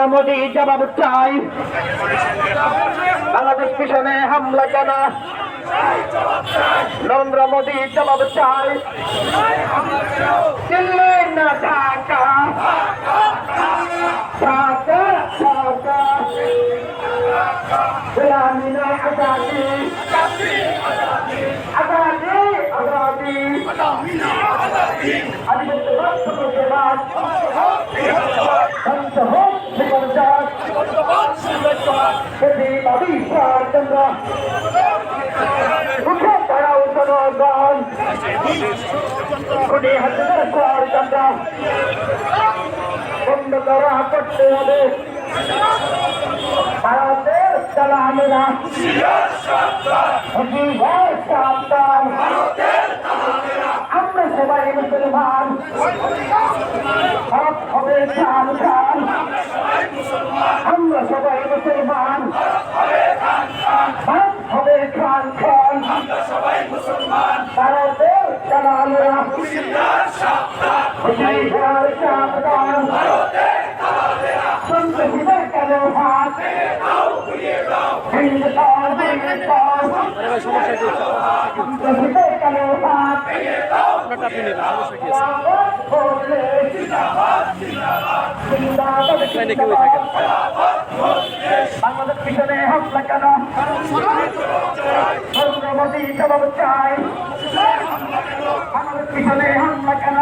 নরেন্দ্র মোদী জবাব চাই বাংলাদেশ মিশনে হামলা কেন নরেন্দ্র মোদী জবাব চাই দিল্লি না ঢাকা ঢাকা ঢাকা প্রতিবাদী ষড়যন্ত্র উঠে দাঁড়াও জনগণ খুনি হাসিনার ষড়যন্ত্র বন্ধ করা করতে হবে ভারতের চালামেরা জীবন আমরা সবাই মুসলমান। ভারত হবে খান খান আমরা সবাই মুসলমান। ভারত হবে খান খান ভারতের চালামেরা জীবন সাবধান। দিবে কেন হাত? হিন্দুস্তান হিন্দুস্তান দিবে কেন হাত? বাংলাদেশ পিছনে হামলা কেন নরেন্দ্র মোদী জবাব চাই। বাংলাদেশ পিছনে হামলা কেন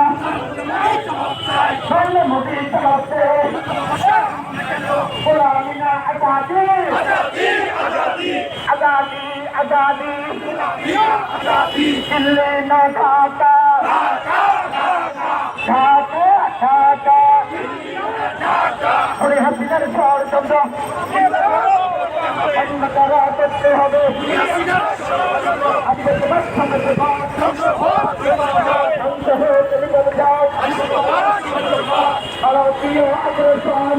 নরেন্দ্র মোদী জবাব চাই গোলামিনা আজাদি আজাদি আজাদি দিল্লি না ঢাকা ঢাকা ঢাকা হরে হাসিনার করা করতে হবে ভারতীয় আগ্রাসন